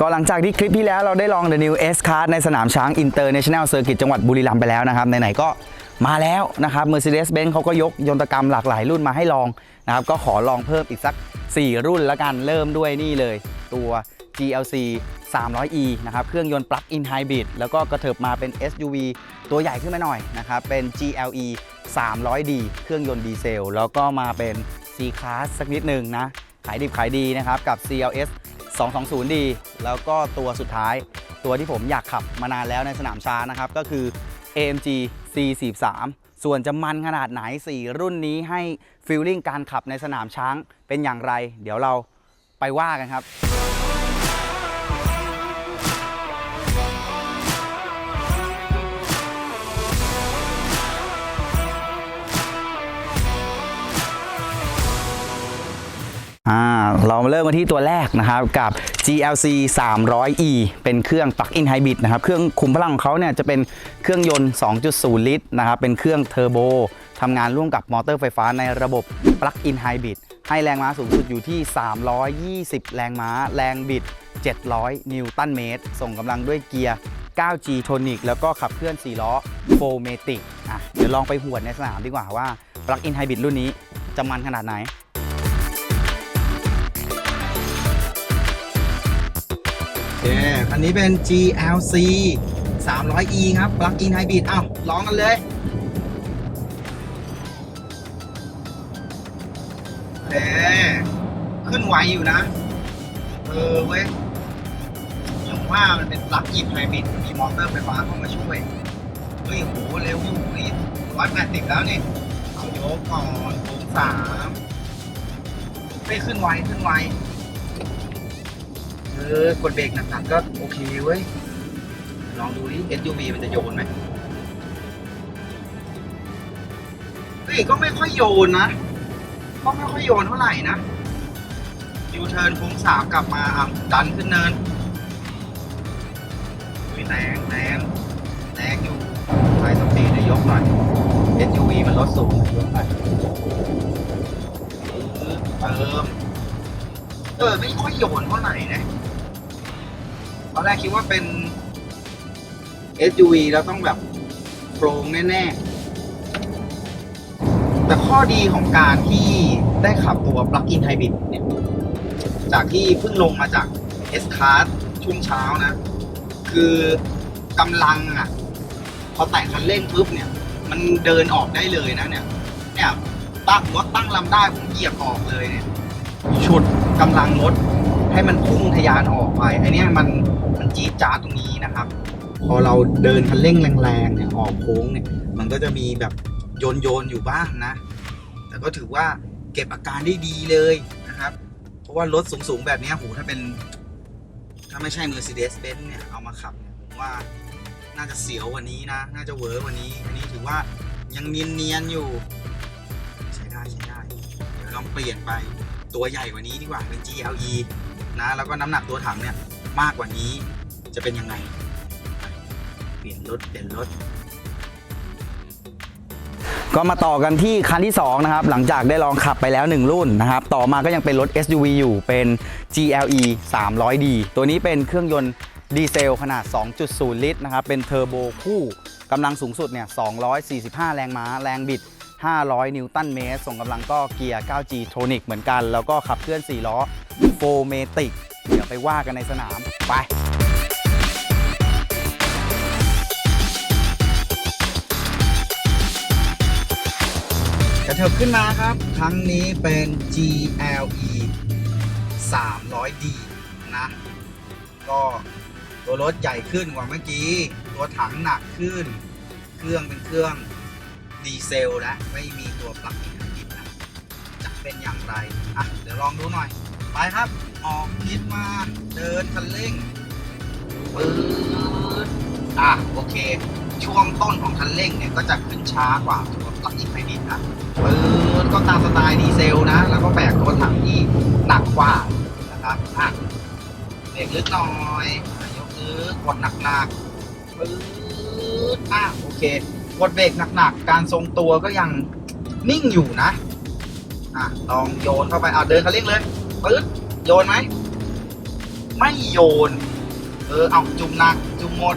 ก็หลังจากที่คลิปที่แล้วเราได้ลอง The New S Card ในสนามช้าง International Circuit จังหวัดบุรีรัมย์ไปแล้วนะครับไหนๆก็มาแล้วนะครับ Mercedes-Benz เขาก็ยกยนตกรรมหลากหลายรุ่นมาให้ลองนะครับก็ขอลองเพิ่มอีกสัก 4 รุ่นแล้วกันเริ่มด้วยนี่เลย ตัว GLC 300e นะครับเครื่องยนต์ Plug-in Hybrid แล้วก็กระเถิบมาเป็น SUV ตัวใหญ่ขึ้นมาหน่อยนะครับเป็น GLE 300d เครื่องยนต์ดีเซล แล้วก็มาเป็น C Class สักนิดหนึ่งนะขายดิบขายดีนะครับกับ CLS 220D แล้วก็ตัวสุดท้าย ตัวที่ผมอยากขับมานานแล้วในสนามช้างนะครับ ก็คือ AMG C43 ส่วนจะมันขนาดไหน 4 รุ่นนี้ให้ฟิลลิ่งการขับในสนามช้างเป็นอย่างไร เดี๋ยวเราไปว่ากันครับ อ่าเรามาเริ่มกันที่ตัวแรกนะครับกับ GLC 300e เป็นเครื่อง Plug-in Hybrid นะครับ เครื่องคุมพลังของเขาเนี่ยจะเป็นเครื่องยนต์ 2.0 ลิตรนะครับ เป็นเครื่องเทอร์โบทำงานร่วมกับมอเตอร์ไฟฟ้าในระบบ Plug-in Hybrid ให้แรงม้าสูงสุดอยู่ที่ 320 แรงม้า แรงบิด 700 นิวตันเมตร ส่งกำลังด้วยเกียร์ 9G Tonic แล้วก็ขับเคลื่อน 4 ล้อ4 m a t i c อะเดี๋ยวลองไปหวดในสนามดีกว่าว่า Plug-in Hybrid รุ่นนี้จะมันขนาดไหน เคอันนี้เป็น GLC 300e ครับ Plug-in Hybrid อ้าวลองกันเลยโอเคขึ้นไวอยู่นะ เออเว้ยอย่างว่ามันเป็น Plug-in Hybrid มีมอเตอร์ไฟฟ้าเข้ามาช่วย เฮ้ยโหเร็วอยู่นี่ร้อยแปดสิบแล้วนี่เอาโยกก่อนโค้งสามเฮ้ยขึ้นไวขึ้นไว เออกดเบรกหนักๆก็โอเคเว้ย ลองดูดิ SUV มันจะโยนไหมเฮ้ยก็ไม่ค่อยโยนนะ ก็ไม่ค่อยโยนเท่าไหร่นะยูเทิร์นโค้งสามกลับมาอะดันขึ้นเนินอุ้ยแรงแรงแรงอยู่ไฟสปีดเดี๋ยยกหน่อย SUV มันรถสูงยกหน่อยเติมเออไม่ค่อยโยนเท่าไหร่นะ ตอนแรกคิดว่าเป็น SUV แล้วต้องแบบโปร่งแน่ ๆ แต่ข้อดีของการที่ได้ขับตัว Plug-in Hybrid เนี่ย จากที่เพิ่งลงมาจาก S Class ช่วงเช้านะ คือกำลังอะ พอแตะคันเร่งปุ๊บเนี่ย มันเดินออกได้เลยนะเนี่ย เนี่ยตั้งรถตั้งลำได้ผมเหยียบออกเลยเนี่ย ชุดกำลังรถ ให้มันพุ่งทะยานออกไปไอันนี้ยมันมันจี๊ดจ้าตรงนี้นะครับ พอเราเดินคันเร่งแรงๆเนี่ยออกโค้งเนี่ย มันก็จะมีแบบโยนโยนอยู่บ้างนะ แต่ก็ถือว่าเก็บอาการได้ดีเลยนะครับ เพราะว่ารถสูงๆแบบเนี้ยโหถ้าเป็นถ้าไม่ใช่ Mercedes-Benz เนี่ยเอามาขับเนี่ยผมว่าน่าจะเสียวว่านี้นะ น่าจะเวิร์ว่านี้ อันนี้ถือว่ายังเนียนๆอยู่ ใช้ได้ใช้ได้ เดี๋ยวลองเปลี่ยนไปตัวใหญ่กว่านี้ดีกว่าเป็น GLE นะ แล้วก็น้ำหนักตัวถังเนี่ยมากกว่านี้จะเป็นยังไง เปลี่ยนรถเปลี่ยนรถก็มาต่อกันที่คันที่ 2 นะครับ หลังจากได้ลองขับไปแล้ว 1 รุ่นนะครับ ต่อมาก็ยังเป็นรถ SUV อยู่เป็น GLE 300D ตัวนี้เป็นเครื่องยนต์ดีเซลขนาด 2.0 ลิตรนะครับ เป็นเทอร์โบคู่กำลังสูงสุดเนี่ย 245 แรงม้า แรงบิด 500 นิวตันเมตร ส่งกำลังก็เกียร์ 9G Tronic เหมือนกัน แล้วก็ขับเคลื่อน 4 ล้อ4 m a t i c เดี๋ยวไปว่ากันในสนาม ไปกระเถิบขึ้นมาครับ ครั้งนี้เป็น GLE 300D นะ ก็ตัวรถใหญ่ขึ้นกว่าเมื่อกี้ ตัวถังหนักขึ้น เครื่องเป็นเครื่อง ดีเซลแล้วไม่มีตัวปลั๊กอินไฮบริดนะจะเป็นอย่างไร อะ เดี๋ยวลองดูหน่อย ไปครับ ออกทิศมา เดินคันเร่งปื๊ดอะ โอเค ช่วงต้นของคันเร่งเนี่ย ก็จะขึ้นช้ากว่าตัวปลั๊กอินไฮบริดนะปื๊ดก็ตามสไตล์ดีเซลนะ แล้วก็แบกตัวถังที่หนักกว่านะครับอะเบรกลึกหน่อยอะยกลึกกดหนักๆปื๊ดอะ โอเค กดเบรกหนักๆ การทรงตัวก็ยังนิ่งอยู่นะ อะ ลองโยนเข้าไปอะเดินคันเร่งเลยปื๊ดโยนไหม ไม่โยน เออ เอาจุ่มหนัก จุ่มหมด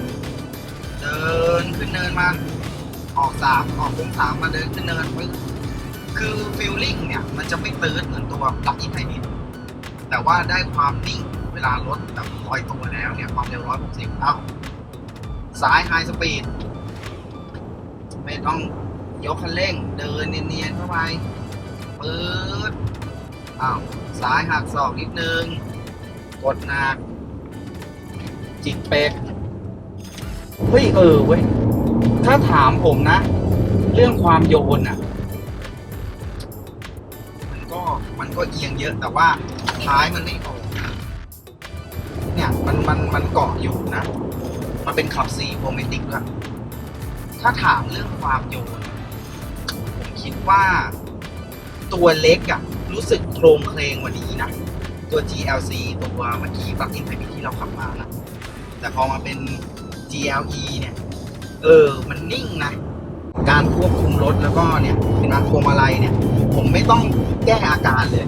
เดินขึ้นเนินมา ออกสามออกโค้งสามมาเดินขึ้นเนินปึ๊บคือฟิลลิ่งเนี่ย มันจะไม่ตื้นเหมือนตัวปลั๊กอินไฮบริดแต่ว่าได้ความนิ่งเวลารถแบบลอยตัวแล้วเนี่ย ความเร็วร้อยหกสิบเอ้า ซ้ายไฮสปีด ไม่ต้องยกคันเร่ง เดินเนียนๆเข้าไปปื๊ดอ้าวซ้ายหักศอกนิดนึง กดหนัก จิกเป็ดเฮ้ย เออเว้ย ถ้าถามผมนะ เรื่องความโยนอะ มันก็มันก็เอียงเยอะแต่ว่าท้ายมันไม่ออกเนี่ย มันมันมันเกาะอยู่นะ มันเป็นขับสี่โพรเมติกด้วย ถ้าถามเรื่องความโยน ผมคิดว่าตัวเล็กอะรู้สึกโครงเคลงกว่านี้นะ ตัว GLC ตัวเมื่อกี้ปลั๊กอินไฮบริดที่เราขับมานะแต่พอมาเป็น GLE เนี่ย เออ มันนิ่งนะ การควบคุมรถแล้วก็เนี่ยเห็นไหมพวงมาลัยเนี่ย ผมไม่ต้องแก้อาการเลย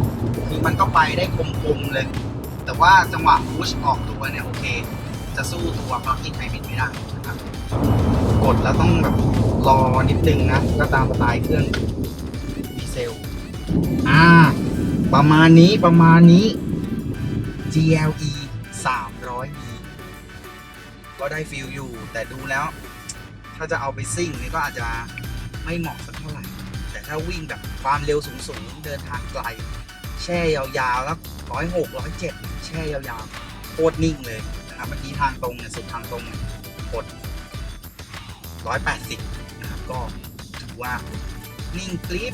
คือมันก็ไปได้คมๆเลย แต่ว่าจังหวะพุชออกตัวเนี่ย โอเค จะสู้ตัวปลั๊กอินไฮบริดไม่ได้นะครับ กดแล้วต้องแบบรอนิดนึงนะ ก็ตามสไตล์เครื่องดีเซล อ่า ประมาณนี้ประมาณนี้ GLE 300มีก็ได้ฟิลอยู่ แต่ดูแล้ว ถ้าจะเอาไปซิ่งนี่ก็อาจจะไม่เหมาะสักเท่าไหร่ แต่ถ้าวิ่งแบบความเร็วสูงๆ เดินทางไกล แช่ยาวๆ แล้วร้อยหกร้อยเจ็ดแช่ยาวๆ โคตรนิ่งเลยนะครับเมื่อกี้ทางตรงเนี่ย สุดทางตรงกด ร้อยแปดสิบนะครับก็ถือว่านิ่งกริป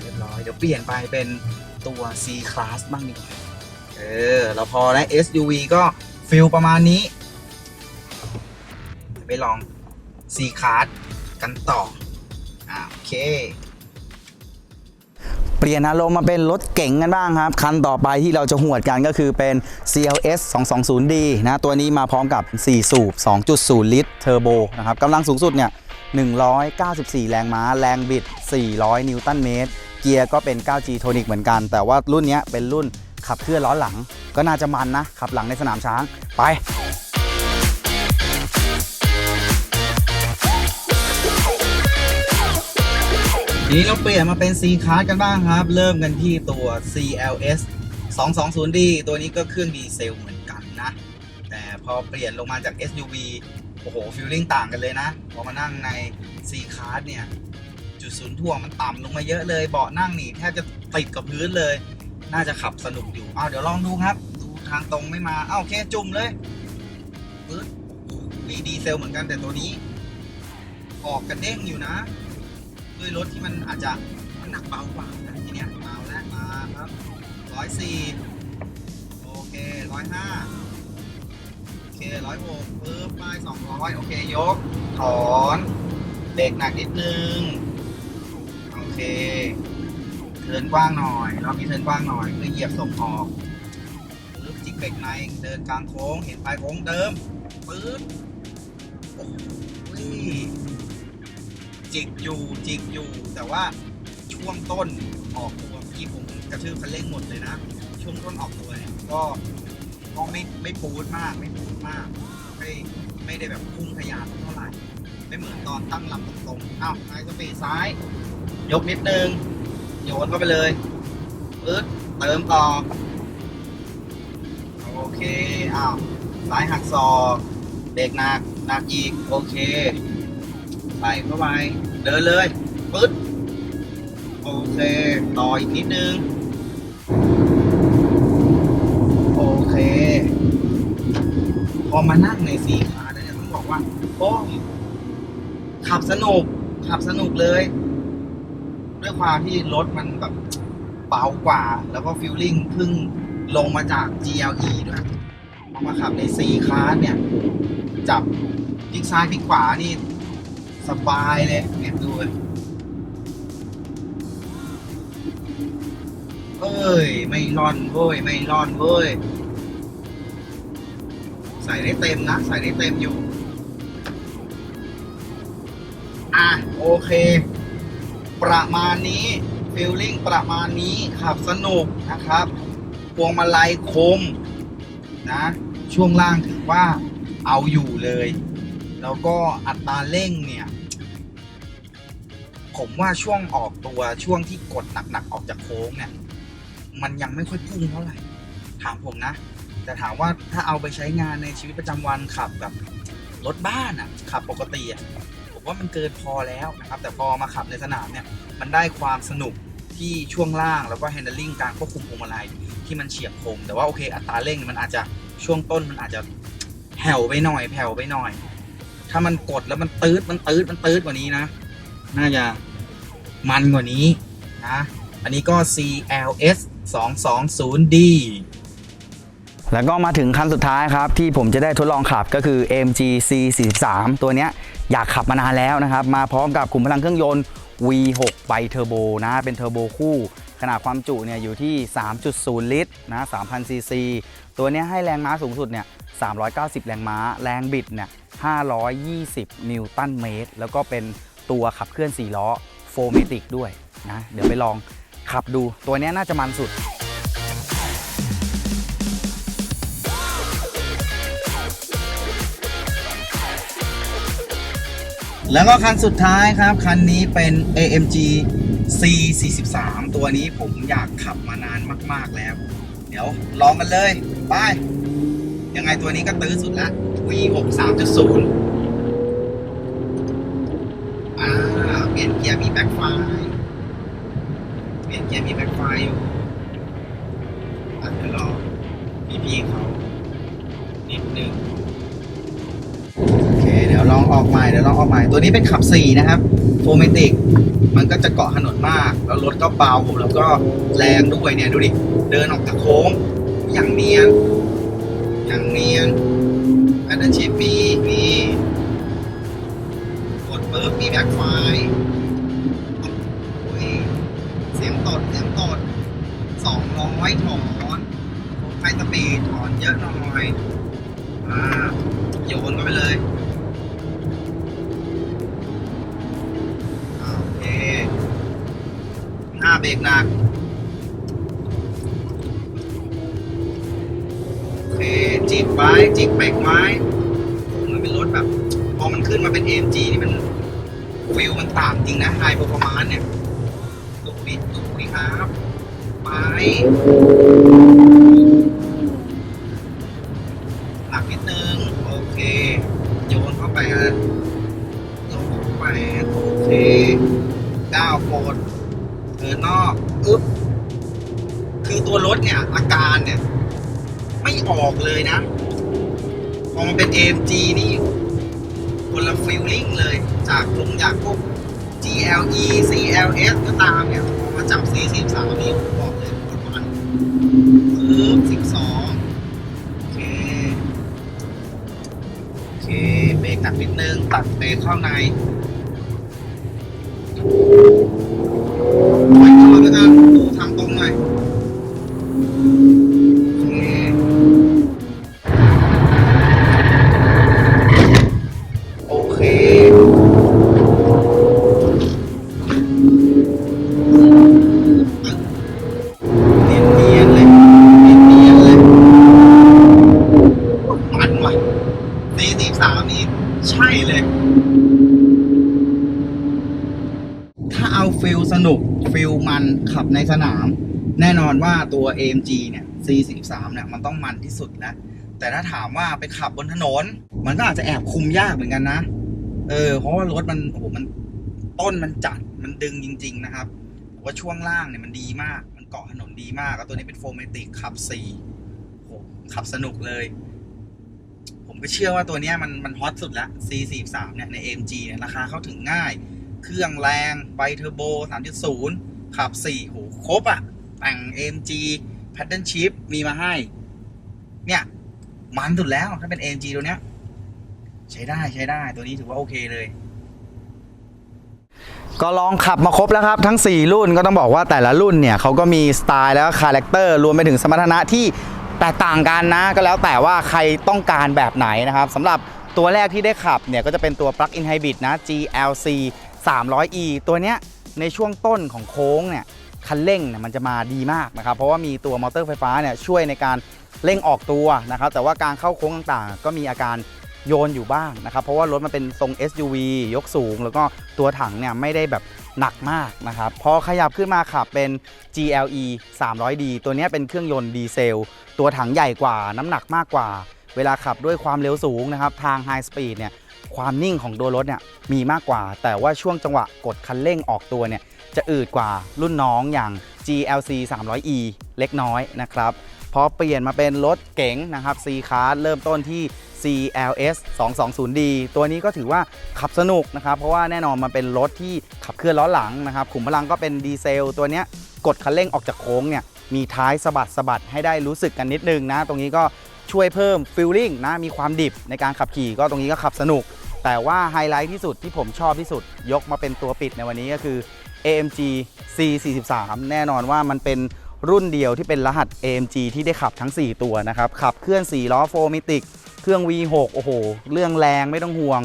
เรียบร้อย เดี๋ยวเปลี่ยนไปเป็นตัว C Class บ้างดีกว่าเออเราพอแล้ว SUV ก็ฟิลประมาณนี้ ไปลอง C Class กันต่ออ่าโอเค เปลี่ยนอารมณ์มาเป็นรถเก๋งกันบ้างครับ คันต่อไปที่เราจะหวดกันก็คือเป็น CLS 220D นะ ตัวนี้มาพร้อมกับ 4 สูบ 2.0 ลิตรเทอร์โบนะครับกำลังสูงสุดเนี่ย 194 แรงม้า แรงบิด 400 นิวตันเมตร เกียร์ก็เป็น 9G โทนิกเหมือนกัน แต่ว่ารุ่นนี้เป็นรุ่นขับเคลื่อนล้อหลัง ก็น่าจะมันนะ ขับหลังในสนามช้าง ไป ทีนี้เราเปลี่ยนมาเป็น C Class กันบ้างครับ เริ่มกันที่ตัว CLS 220D ตัวนี้ก็เครื่องดีเซลเหมือนกันนะ แต่พอเปลี่ยนลงมาจาก SUV โอ้โหฟิลลิ่งต่างกันเลยนะ พอมานั่งใน C Class เนี่ย จุดศูนย์ถ่วงมันต่ำลงมาเยอะเลย เบาะนั่งนี่แทบจะติดกับพื้นเลย น่าจะขับสนุกอยู่อ้าวเดี๋ยวลองดูครับ ดูทางตรงไม่มาอ้าวโอเคจุ่มเลยปึ๊ดมีดีเซลเหมือนกันแต่ตัวนี้ ออกกระเด้งอยู่นะ ด้วยรถที่มันอาจจะน้ำหนักเบากว่านะทีเนี้ยเบาแล้วมาครับร้อยสี่โอเคร้อยห้าโอเคร้อยหกปึ๊บไปสองร้อยโอเคยก ถอนเบรกหนักนิดนึง โอเคเทินกว้างหน่อยเรามีเทินกว้างหน่อยเพื่อเหยียบส่งออกปึ๊บจิกเบรกในเดินกลางโค้งเห็นปลายโค้งเดิมปึ๊บโอ้ จิกอยู่จิกอยู่ แต่ว่าช่วงต้นออกตัวพี่ผมกระชืบคันเร่งหมดเลยนะ ช่วงต้นออกตัวเนี่ยก็ก็ไม่ไม่ปูดมากไม่ปูดมาก ไม่ไม่ได้แบบพุ่งทะยานเท่าไหร่ไม่เหมือนตอนตั้งลำตรงๆอ้าวไฮสปีดซ้าย ยกนิดนึงโยนเข้าไปเลยปึ๊ดเติมต่อโอเคอ้าวซ้ายหักศอกเบรกหนักหนักอีก โอเค ไปเข้าไปเดินเลยปึ๊ดโอเค ต่ออีกนิดนึง โอเค พอมานั่งในสีขาเนี่ยต้องบอกว่าโอ้ขับสนุก ขับสนุกเลย ด้วยความที่รถมันแบบเบากว่า แล้วก็ฟิลลิ่งเพิ่งลงมาจาก GLE ด้วยพอมาขับใน C คาร์เนี่ย จับพลิกซ้ายพลิกขวานี่ สบายเลยเนี่ยดูเลยเอ้ย ไม่ร่อนเว้ย ไม่ร่อนเว้ย ใส่ได้เต็มนะ ใส่ได้เต็มอยู่ อะ โอเค ประมาณนี้ฟิลลิ่งประมาณนี้ขับสนุกนะครับพวงมาลัยคมนะ ช่วงล่างถือว่าเอาอยู่เลย แล้วก็อัตราเร่งเนี่ย ผมว่าช่วงออกตัวช่วงที่กดหนักๆออกจากโค้งเนี่ย มันยังไม่ค่อยพุ่งเท่าไหร่ ถามผมนะ แต่ถามว่าถ้าเอาไปใช้งานในชีวิตประจำวันขับแบบรถบ้านอะขับปกติอะผมว่ามันเกินพอแล้วนะครับ แต่พอมาขับในสนามเนี่ย มันได้ความสนุกที่ช่วงล่างแล้วก็ handling การควบคุมพวงมาลัยที่มันเฉียบคม แต่ว่าโอเค อัตราเร่งมันอาจจะช่วงต้นมันอาจจะแผ่วไปหน่อยแผ่วไปหน่อย ถ้ามันกดแล้วมันตืดมันตืดมันตืดกว่านี้นะ น่าจะ มันกว่านี้นะ อันนี้ก็ CLS 220D แล้วก็มาถึงคันสุดท้ายครับที่ผมจะได้ทดลองขับก็คือ AMG C43 ตัวเนี้ยอยากขับมานานแล้วนะครับ มาพร้อมกับขุมพลังเครื่องยนต์ V6 ไบเทอร์โบนะเป็นเทอร์โบคู่ ขนาดความจุเนี่ยอยู่ที่ 3.0 ลิตรนะ3,000ซีซีตัวเนี้ยให้แรงม้าสูงสุดเนี่ย390 แรงม้า แรงบิดเนี่ย520 นิวตันเมตร แล้วก็เป็นตัวขับเคลื่อน 4 ล้อ โฟเมติกด้วยนะ เดี๋ยวไปลองขับดูตัวนี้น่าจะมันสุด แล้วก็คันสุดท้ายครับ คันนี้เป็น AMG C43 ตัวนี้ผมอยากขับมานานมาก ๆ แล้ว เดี๋ยวลองกันเลย ไป ยังไงตัวนี้ก็ตื้อสุดละ V6 3.0อ่า ลี่ยนเกียร์มีแบ็คไฟเปลี่ยนเกียร์มีแบ็คไฟอยู่อะเดี๋ยวรอพี่ๆเขานิดนึงโอเค เดี๋ยวลองออกใหม่เดี๋ยวลองออกใหม่ตัวนี้เป็นขับ4นะครับโฟเมติกมันก็จะเกาะถนนมาก แล้วรถก็เบาแล้วก็แรงด้วยเนี่ยดูดิเดินออกจากโค้งอย่างเนียนอย่างเนียนอันนั้นชิปมีมีกดปุ๊บมีแบ็คไฟ องร้อยถอนไฟสปีดถอนเยอะหน่อยอ่าโยนก็ไปเลยโอเคหน้าเบรกหนักโอเคจีบไว้จีบเบรกไว้มันเป็นรถแบบ พอมันขึ้นมาเป็น AMG นี่มันฟิลมันต่างจริงนะไฮ p พ r ร o r m a n c e เนี่ยตุกดิดตุกดิครับ ไปหนักนิดนึง โอเค โยนเข้าไปฮะโยนเข้าไปโอเคก้าวโฟดเดินนอกอึ๊บคือตัวรถเนี่ย อาการเนี่ย ไม่ออกเลยนะพอมันเป็น AMG นี่คนละฟีลลิ่งเลย จากลงจากพวก GLE CLS ก็ตามเนี่ย มาจับ C43 นี่ ปึ๊บ12โอเค โอเคเบรกหนักนิดนึง ตัดเบรกเข้าในปล่อยตัวแล้วกัน AMG เนี่ย C43 เนี่ยมันต้องมันที่สุดนะแต่ถ้าถามว่าไปขับบนถนน มันก็อาจจะแอบคุมยากเหมือนกันนะ เออ เพราะว่ารถมันโอ้โหมันต้นมันจัดมันดึงจริง ๆ นะครับแต่ว่าช่วงล่างเนี่ยมันดีมาก มันเกาะถนนดีมาก แล้วตัวนี้เป็นโฟเมติกขับ4โอ้โหขับสนุกเลย ผมก็เชื่อว่าตัวนี้มันมันฮอตสุดละ C43 เนี่ยใน AMG เนี่ยราคาเข้าถึงง่าย เครื่องแรงไบเทอร์โบ 3.0 ขับ4โหครบอะ่ะแต่ง AMG Paddle Shift มีมาให้ เนี่ย มันสุดแล้วถ้าเป็น AMG ตัวเนี้ย ใช้ได้ใช้ได้ตัวนี้ถือว่าโอเคเลย ก็ลองขับมาครบแล้วครับ ทั้ง 4 รุ่นก็ต้องบอกว่าแต่ละรุ่นเนี่ยเขาก็มีสไตล์แล้วก็คาแรคเตอร์รวมไปถึงสมรรถนะที่แตกต่างกันนะ ก็แล้วแต่ว่าใครต้องการแบบไหนนะครับสำหรับตัวแรกที่ได้ขับเนี่ยก็จะเป็นตัว Plug-in Hybrid นะ GLC 300E ตัวเนี้ยในช่วงต้นของโค้งเนี่ย คันเร่งเนี่ยมันจะมาดีมากนะครับเพราะว่ามีตัวมอเตอร์ไฟฟ้าเนี่ยช่วยในการเร่งออกตัวนะครับแต่ว่าการเข้าโค้งต่างๆ ก็มีอาการโยนอยู่บ้างนะครับเพราะว่ารถมันเป็นทรง SUV ยกสูง แล้วก็ตัวถังเนี่ยไม่ได้แบบหนักมากนะครับพอขยับขึ้นมาขับเป็น GLE 300D ตัวนี้เป็นเครื่องยนต์ดีเซล ตัวถังใหญ่กว่าน้ำหนักมากกว่า เวลาขับด้วยความเร็วสูงนะครับทางไฮสปีดเนี่ยความนิ่งของตัวรถเนี่ยมีมากกว่า แต่ว่าช่วงจังหวะกดคันเร่งออกตัวเนี่ย จะอืดกว่ารุ่นน้องอย่าง GLC 300E เล็กน้อยนะครับ พอเปลี่ยนมาเป็นรถเก๋งนะครับ C Class เริ่มต้นที่ CLS 220D ตัวนี้ก็ถือว่าขับสนุกนะครับ เพราะว่าแน่นอนมันเป็นรถที่ขับเคลื่อนล้อหลังนะครับขุมพลังก็เป็นดีเซล ตัวนี้กดคันเร่งออกจากโค้งเนี่ยมีท้ายสะบัดสะบัดให้ได้รู้สึกกันนิดนึงนะ ตรงนี้ก็ช่วยเพิ่มฟิลลิ่งนะ มีความดิบในการขับขี่ก็ตรงนี้ก็ขับสนุก แต่ว่าไฮไลท์ที่สุดที่ผมชอบที่สุด ยกมาเป็นตัวปิดในวันนี้ก็คือ AMG C43 แน่นอนว่ามันเป็นรุ่นเดียวที่เป็นรหัส AMG ที่ได้ขับทั้ง 4 ตัวนะครับ ขับเคลื่อน 4 ล้อโฟมิติก เครื่อง V6 โอ้โห เรื่องแรงไม่ต้องห่วง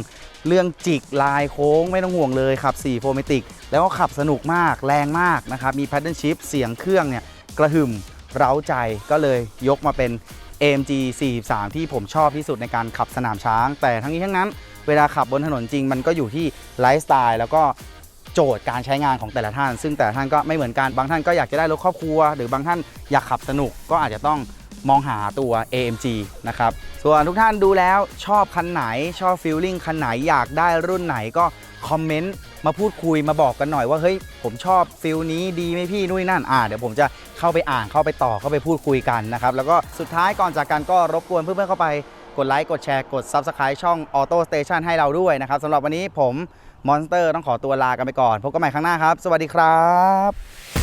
เรื่องจิกลายโค้งไม่ต้องห่วงเลยขับ 4 โฟมิติก แล้วก็ขับสนุกมากแรงมากนะครับ มี pattern shift เสียงเครื่องเนี่ยกระหึ่มเร้าใจก็เลยยกมาเป็น AMG 43 ที่ผมชอบที่สุดในการขับสนามช้าง แต่ทั้งนี้ทั้งนั้นเวลาขับบนถนนจริงมันก็อยู่ที่ไลฟ์สไตล์แล้วก็ โจทย์การใช้งานของแต่ละท่าน ซึ่งแต่ละท่านก็ไม่เหมือนกัน บางท่านก็อยากจะได้รถครอบครัว หรือบางท่านอยากขับสนุกก็อาจจะต้องมองหาตัว AMG นะครับ ส่วนทุกท่านดูแล้วชอบคันไหนชอบฟีลลิ่งคันไหนอยากได้รุ่นไหนก็คอมเมนต์มาพูดคุยมาบอกกันหน่อยว่าเฮ้ยผมชอบฟิลนี้ดีไหมพี่นู่นนนั่นอ่าเดี๋ยวผมจะเข้าไปอ่านเข้าไปต่อเข้าไปพูดคุยกันนะครับ แล้วก็สุดท้ายก่อนจากกันก็รบกวนเพื่อนๆเข้าไปกดไลค์กดแชร์กด Subscribe ช่อง Auto Station ให้เราด้วยนะครับสำหรับวันนี้ผม มอนสเตอร์ต้องขอตัวลากันไปก่อน พบกันใหม่ครั้งหน้าครับ สวัสดีครับ